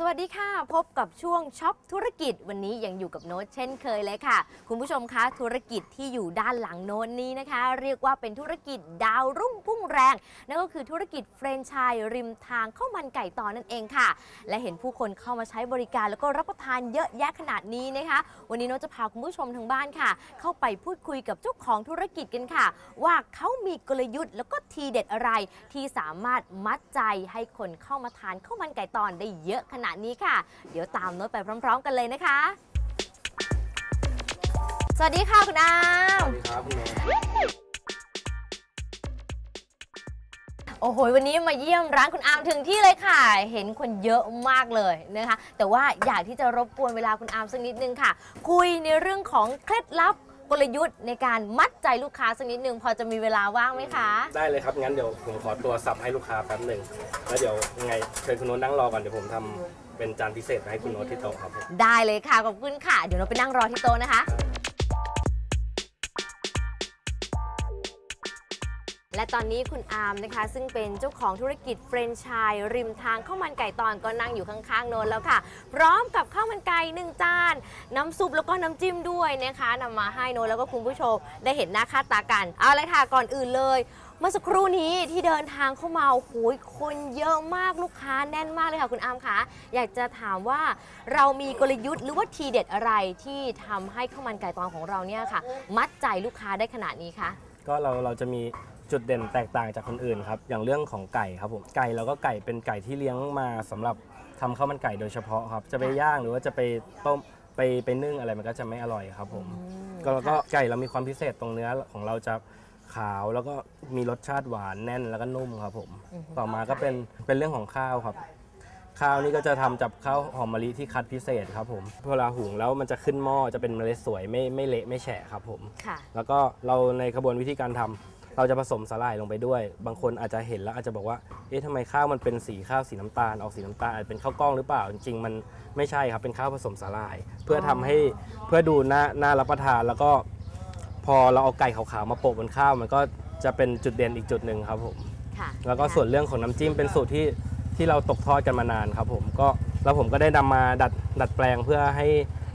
สวัสดีค่ะพบกับช่วงช็อปธุรกิจวันนี้ยังอยู่กับโน้ตเช่นเคยเลยค่ะ คุณผู้ชมคะธุรกิจที่อยู่ด้านหลังโน้ตนี้นะคะ เรียกว่าเป็นธุรกิจดาวรุ่งพุ่งแรง นั่นก็คือธุรกิจเฟรนไชส์ริมทางข้าวมันไก่ต่อนั่นเองค่ะ และเห็นผู้คนเข้ามาใช้บริการแล้วก็รับประทานเยอะแยะขนาดนี้นะคะ วันนี้โน้ตจะพาคุณผู้ชมทางบ้านค่ะ เข้าไปพูดคุยกับเจ้าของธุรกิจกันค่ะ ว่าเขามีกลยุทธ์แล้วก็ทีเด็ดอะไรที่สามารถมัดใจให้คนเข้ามาทานข้าวมันไก่ตอนได้เยอะขนาดนี้ค่ะ เดี๋ยวตามโน้ตไปพร้อม ๆ กันเลยนะคะ สวัสดีค่ะคุณอามสวัสดีครับคุณแม่โอ้โห วันนี้มาเยี่ยมร้านคุณอามถึงที่เลยค่ะ เห็นคนเยอะมากเลยนะคะ แต่ว่าอยากที่จะรบกวนเวลาคุณอามสักนิดนึงค่ะ คุยในเรื่องของเคล็ดลับ กลยุทธ์ในการมัดใจลูกค้าสักนิดนึงพอจะมีเวลาว่างไหมคะ ได้เลยครับ งั้นเดี๋ยวผมขอตัวสับให้ลูกค้าแป๊บหนึ่งแล้วเดี๋ยวยังไงเชิญคุณโน้ตนั่งรอก่อนเดี๋ยวผมทำเป็นจานพิเศษมาให้คุณโน้ตที่โต๊ะครับผม ได้เลยค่ะขอบคุณค่ะ เดี๋ยวเราไปนั่งรอที่โต๊ะนะคะ และตอนนี้คุณอาร์มนะคะ ซึ่งเป็นเจ้าของธุรกิจเฟรนไชส์ริมทางข้าวมันไก่ตอนก็นั่งอยู่ข้างๆโนนแล้วค่ะ พร้อมกับข้าวมันไก่หนึ่งจาน น้ำซุปแล้วก็น้ำจิ้มด้วยนะคะนำมาให้โนนแล้วก็คุณผู้ชมได้เห็นหน้าค่าตากัน เอาเลยค่ะก่อนอื่นเลยเมื่อสักครู่นี้ที่เดินทางเข้ามาโอ้โหคนเยอะมากลูกค้าแน่นมากเลยค่ะคุณอาร์มคะอยากจะถามว่าเรามีกลยุทธ์หรือว่าทีเด็ดอะไรที่ทำให้ข้าวมันไก่ตอนของเราเนี่ยค่ะ มัดใจลูกค้าได้ขนาดนี้คะก็เราเราจะมี จุดเด่นแตกต่างจากคนอื่นครับ อย่างเรื่องของไก่ครับผมไก่เราก็ไก่เป็นไก่ที่เลี้ยงมาสำหรับทำข้าวมันไก่โดยเฉพาะครับ จะไปย่างหรือว่าจะไปต้มไปไปนึ่งอะไรมันก็จะไม่อร่อยครับผมก็แล้วก็ไก่เรามีความพิเศษตรงเนื้อของเราจะขาวแล้วก็มีรสชาติหวานแน่นแล้วก็นุ่มครับผมอือฮึต่อมาก็เป็นเป็นเรื่องของข้าวครับ ข้าวนี่ก็จะทำจากข้าวหอมมะลิที่คัดพิเศษครับผมเวลาหุงแล้วมันจะขึ้นหม้อจะเป็นเมล็ดสวยไม่ไม่เละไม่แฉะครับผม ค่ะ แล้วก็เราในกระบวนวิธีการทำ เราจะผสมสาหร่ายลงไปด้วย บางคนอาจจะเห็นแล้วอาจจะบอกว่า เอ๊ะทำไมข้าวมันเป็นสีข้าวสีน้ำตาลออกสีน้ำตาลอาจเป็นข้าวกล้องหรือเปล่า จริงๆมันไม่ใช่ครับ เป็นข้าวผสมสาหร่าย เพื่อทำให้เพื่อดูน่าน่ารับประทานแล้วก็พอเราเอาไก่ขาวๆมาโปะบนข้าวมันก็จะเป็นจุดเด่นอีกจุดหนึ่งครับผมค่ะแล้วก็ส่วนเรื่องของน้ำจิ้มเป็นสูตรที่ที่เราตกทอดกันมานานครับผมก็แล้วผมก็ได้นำมาดัดดัดแปลงเพื่อให้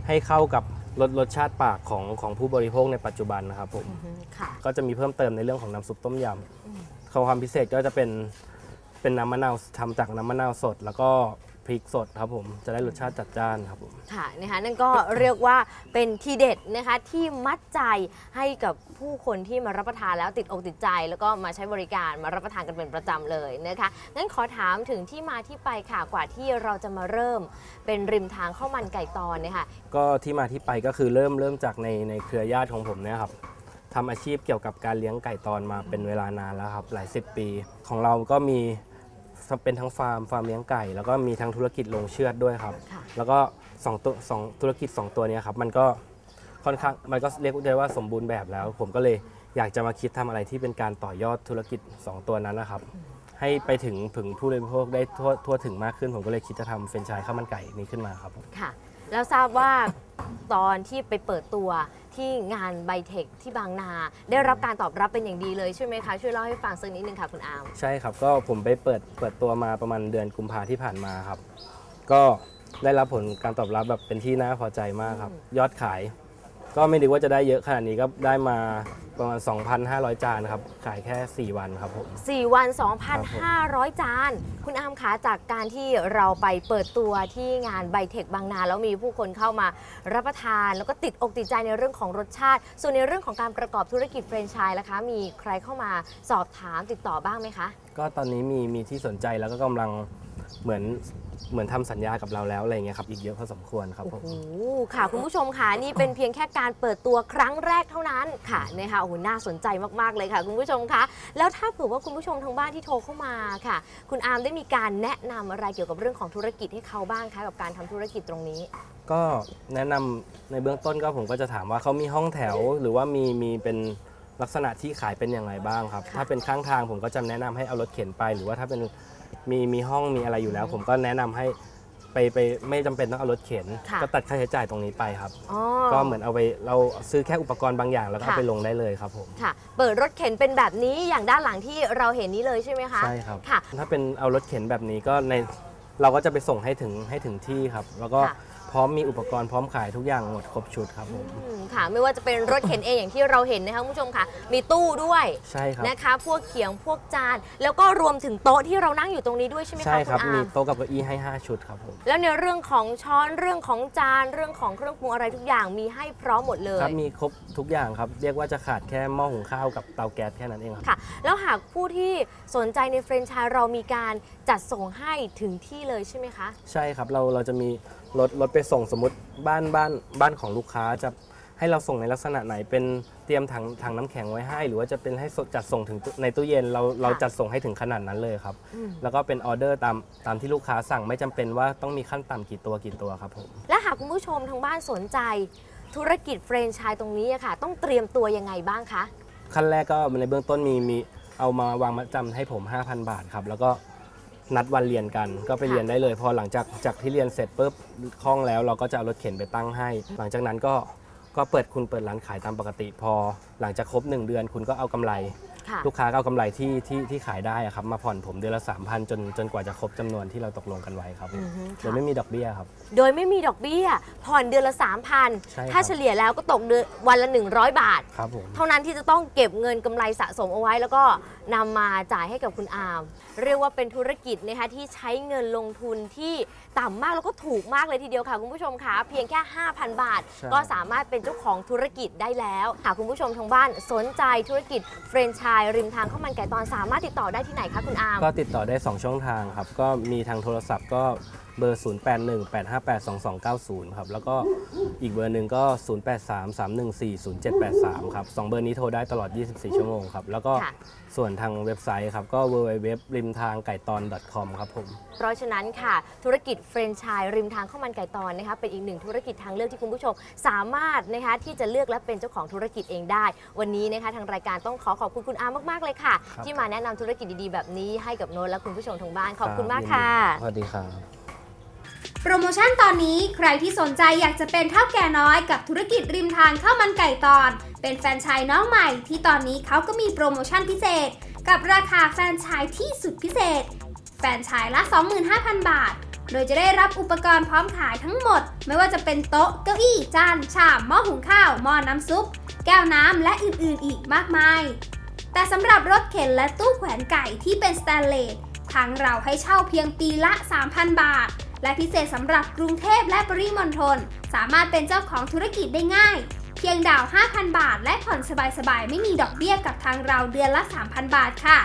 ให้เข้ากับ รสรสชาติปากของของผู้บริโภคในปัจจุบันนะครับผมอือฮึค่ะ ก็จะมีเพิ่มเติมในเรื่องของน้ำซุปต้มยอืมำความพิเศษก็จะเป็นเป็นน้ำมะนาวทำจากน้ำมะนาวสด แล้วก็ พริกสดครับผมจะได้รสชาติจัดจ้านครับผม ค่ะนะคะนั่นก็เรียกว่าเป็นทีเด็ดนะคะที่มัดใจให้กับผู้คนที่มารับประทานแล้วติดอกติดใจ แล้วก็มาใช้บริการมารับประทานกันเป็นประจำเลยนะคะงั้นขอถามถึงที่มาที่ไปค่ะกว่าที่เราจะมาเริ่ม เป็นริมทางข้าวมันไก่ตอนเนี่ยค่ะก็ที่มาที่ไปก็คือเริ่มเริ่มจากในในเครือญาติของผมเนี่ยครับทำอาชีพเกี่ยวกับการเลี้ยงไก่ตอนมาเป็นเวลานานแล้วครับหลายสิบปี ของเราก็มี เป็นทั้งฟาร์มฟาร์มเลี้ยงไก่ แล้วก็มีทั้งธุรกิจลงเชือดด้วยครับ ค่ะ แล้วก็สองตัวสองธุรกิจ2ตัวเนี้ครับมันก็ค่อนข้างมันก็เรียกได้ว่าสมบูรณ์แบบแล้ว ผมก็เลยอยากจะมาคิดทำอะไรที่เป็นการต่อยอดธุรกิจ2ตัวนั้นนะครับ ให้ไปถึงถึงผู้บริโภคได้ทั่วทั่วถึงมากขึ้น ผมก็เลยคิดจะทำเฟรนไชส์ข้าวมันไก่นี้ขึ้นมาครับผม ค่ะ แล้วทราบว่า ตอนที่ไปเปิดตัวที่งานไบเทคที่บางนา ได้รับการตอบรับเป็นอย่างดีเลยใช่ไหมคะ ช่วยเล่าให้ฟังสักนิดนึงค่ะคุณอาร์มใช่ครับ ก็ผมไปเปิดเปิดตัวมาประมาณเดือนกุมภาที่ผ่านมาครับ ก็ได้รับผลการตอบรับแบบเป็นที่น่าพอใจมากครับ ยอดขาย ก็ไม่นึกว่าจะได้เยอะขนาดนี้ก็ได้มา ประมาณ 2,500 จานครับ ขายแค่ 4 วันครับผม 4 วัน 2,500 จาน คุณอามคะจากการที่เราไปเปิดตัวที่งานไบเทคบางนา แล้วมีผู้คนเข้ามารับประทาน แล้วก็ติดอกติดใจในเรื่องของรสชาติ ส่วนในเรื่องของการประกอบธุรกิจแฟรนไชส์ล่ะคะ มีใครเข้ามาสอบถามติดต่อบ้างไหมคะ ก็ตอนนี้มีมีที่สนใจแล้วก็กำลัง เหมือนเหมือนทำสัญญากับเราแล้วอะไรเงี้ยครับอีกเยอะพอสมควรครับโอ้ผมโหค่ะคุณผู้ชมค่ะนี่เป็นเพียงแค่การเปิดตัวครั้งแรกเท่านั้นค่ะนะคะโอ้โหน่าสนใจมากๆเลยค่ะ คุณผู้ชมคะแล้วถ้าเผื่อว่าคุณผู้ชมทางบ้านที่โทรเข้ามาค่ะ คุณอาร์มได้มีการแนะนำอะไรเกี่ยวกับเรื่องของธุรกิจให้เขาบ้างคะกับการทำธุรกิจตรงนี้ ก็แนะนำในเบื้องต้นก็ผมก็จะถามว่าเขามีห้องแถวหรือว่ามีมีเป็น ลักษณะที่ขายเป็นอย่างไรบ้างครับค่ะถ้าเป็นข้างทางผมก็จะแนะนำให้เอารถเข็นไป หรือว่าถ้าเป็นมีมีห้องมีอะไรอยู่แล้ว ผมก็แนะนำให้ไปไปไม่จำเป็นต้องเอารถเข็นค่ะก็ตัดค่าใช้จ่ายตรงนี้ไปครับอ๋อก็เหมือนเอาไปเราซื้อแค่อุปกรณ์บางอย่างแล้วก็เอาค่ะไปลงได้เลยครับผมค่ะ เปิดรถเข็นเป็นแบบนี้อย่างด้านหลังที่เราเห็นนี้เลยใช่ไหมคะใช่ครับค่ะถ้าเป็นเอารถเข็นแบบนี้ก็ในเราก็จะไปส่งให้ถึงให้ถึงที่ครับ แล้วก็ค่ะ พร้อมมีอุปกรณ์พร้อมขายทุกอย่างหมดครบชุดครับผม อืมค่ะไม่ว่าจะเป็นรถเข็นเองอย่างที่เราเห็นนะคะคุณผู้ชมค่ะ มีตู้ด้วยใช่ครับ นะคะ พวกเขียงพวกจาน แล้วก็รวมถึงโต๊ะที่เรานั่งอยู่ตรงนี้ด้วยใช่ไหมคะใช่ครับคุณมีอาโต๊ะกับเก้าอี้ให้ 5 ชุดครับผมแล้วในเรื่องของช้อนเรื่องของจานเรื่องของเครื่องปรุงอะไรทุกอย่างมีให้พร้อมหมดเลย ครับมีครบทุกอย่างครับ เรียกว่าจะขาดแค่หม้อหุงข้าวกับเตาแก๊สแค่นั้นเองครับ ค่ะแล้วหากผู้ที่สนใจในแฟรนไชส์เรามีการจัดส่งให้ถึงที่เลยใช่ไหมคะ ใช่ครับเราเราจะมี รถรถไปส่งสมมติบ้านบ้านบ้านของลูกค้าจะให้เราส่งในลักษณะไหนเป็นเตรียมถังถังน้ำแข็งไว้ให้ หรือว่าจะเป็นให้สดจัดส่งถึงตู้ในตู้เย็นเราเราจัดส่งให้ถึงขนาดนั้นเลยครับอืมแล้วก็เป็นออเดอร์ตามตามที่ลูกค้าสั่งไม่จำเป็นว่าต้องมีขั้นต่ำกี่ตัวกี่ตัวครับผม และหากคุณผู้ชมทางบ้านสนใจ ธุรกิจแฟรนไชส์ตรงนี้อะค่ะ ต้องเตรียมตัวยังไงบ้างคะ ขั้นแรกก็ในเบื้องต้นมีมีเอามาวางมัดจำให้ผม 5,000 บาทครับ แล้วก็ นัดวันเรียนกัน ก็ไปเรียนได้เลย พอหลังจากจากที่เรียนเสร็จปุ๊บคล่องแล้วเราก็จะเอารถเข็นไปตั้งให้ หลังจากนั้นก็ก็เปิดคุณเปิดร้านขายตามปกติ พอหลังจากครบ 1 เดือนคุณก็เอากำไร ลูกค้าก็เอากำไรที่ที่ที่ขายได้อะครับมาผ่อนผมเดือนละ 3,000 จนจนกว่าจะครบจำนวนที่เราตกลงกันไว้ครับอือฮึโดยไม่มีดอกเบี้ยครับ โดยไม่มีดอกเบี้ย ผ่อนเดือนละ ใช่3,000ครับถ้าเฉลี่ยแล้วก็ตกเดือนวันละ 100 บาท ครับผม เท่านั้นที่จะต้องเก็บเงินกำไรสะสมเอาไว้ แล้วก็นำมาจ่ายให้กับคุณอาม เรียกว่าเป็นธุรกิจนะคะที่ใช้เงินลงทุนที่ต่ำมากแล้วก็ถูกมากเลยทีเดียวค่ะ คุณผู้ชมคะเพียงแค่ 5,000 บาท ใช่ ก็สามารถเป็นเจ้าของธุรกิจได้แล้วหากคุณผู้ชมทางบ้านสนใจธุรกิจเฟรนไชาย ริมทางข้าวมันไก่ตอนสามารถติดต่อได้ที่ไหนคะคุณอามก็ติดต่อได้ 2 ช่องทางครับ ก็มีทางโทรศัพท์ก็เบอร์ 0818582290 ครับ แล้วก็อีกเบอร์หนึ่งก็ 0833140783 ครับสองเบอร์นี้โทรได้ตลอด 24 ชั่วโมงครับ แล้วก็ค่ะ ส่วนทางเว็บไซต์ครับ ก็ www ริมทางไก่ตอน .com ครับผม เพราะฉะนั้นค่ะ ธุรกิจเฟรนไชส์ริมทางข้าวมันไก่ตอนนะคะเป็นอีกหนึ่งธุรกิจทางเลือกที่คุณผู้ชม สามารถนะคะที่จะเลือกและเป็นเจ้าของธุรกิจเองได้ วันนี้นะคะทางรายการต้องขอขอบคุณคุณอามากๆเลยค่ะ ครับ ที่มาแนะนำธุรกิจดีๆแบบนี้ให้กับโน้ตและคุณผู้ชมทางบ้านขอบคุณมากค่ะ สวัสดีครับ โปรโมชั่นตอนนี้ใครที่สนใจอยากจะเป็นเท่าแก่น้อยกับธุรกิจริมทางข้าวมันไก่ตอน เป็นแฟนชส์น้องใหม่ ที่ตอนนี้เขาก็มีโปรโมชั่นพิเศษ กับราคาแฟนชส์ที่สุดพิเศษ แฟนชส์ละ 25,000 บาท โดยจะได้รับอุปกรณ์พร้อมขายทั้งหมด ไม่ว่าจะเป็นโต๊ะเก้าอี้จานชามหม้อหุงข้าวหม้อน้ำซุป แก้วน้ำและอื่นๆ อีกมากมาย แต่สำหรับรถเข็นและตู้แขวนไก่ที่เป็นสแตนเลสทางเราให้เช่าเพียงปีละ 3,000 บาท และพิเศษสำหรับกรุงเทพและปริมณฑลสามารถเป็นเจ้าของธุรกิจได้ง่าย เพียงดาว 5,000 บาท และผ่อนสบายๆ ไม่มีดอกเบี้ยกับทางเราเดือนละ 3,000 บาทค่ะ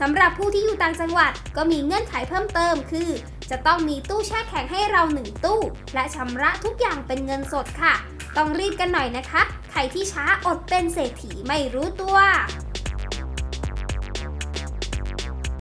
สำหรับผู้ที่อยู่ต่างจังหวัดก็มีเงื่อนไขเพิ่มเติมคือ จะต้องมีตู้แช่แข็งให้เรา 1 ตู้ และชำระทุกอย่างเป็นเงินสดค่ะ ต้องรีบกันหน่อยนะคะ ใครที่ช้าอดเป็นเศรษฐีไม่รู้ตัว